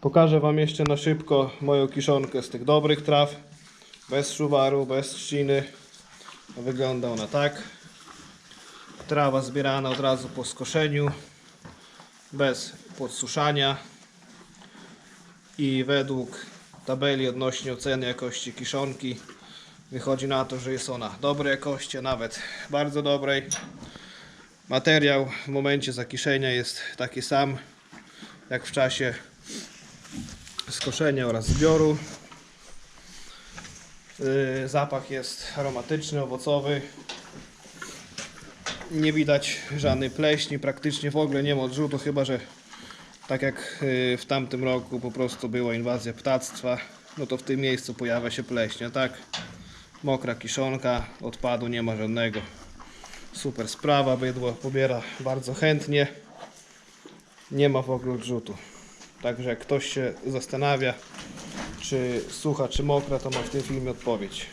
Pokażę Wam jeszcze na szybko moją kiszonkę z tych dobrych traw. Bez szuwaru, bez trzciny. Wygląda ona tak. Trawa zbierana od razu po skoszeniu. Bez podsuszania. I według tabeli odnośnie oceny jakości kiszonki wychodzi na to, że jest ona dobrej jakości, nawet bardzo dobrej. Materiał w momencie zakiszenia jest taki sam jak w czasie skoszenia oraz zbioru. Yy, Zapach jest aromatyczny, owocowy. Nie widać żadnej pleśni, praktycznie w ogóle nie ma odrzutu, chyba że tak jak yy, w tamtym roku po prostu była inwazja ptactwa, no to w tym miejscu pojawia się pleśnia, tak? Mokra kiszonka, odpadu nie ma żadnego. Super sprawa, bydło pobiera bardzo chętnie. Nie ma w ogóle odrzutu. Także jak ktoś się zastanawia, czy sucha, czy mokra, to ma w tym filmie odpowiedź.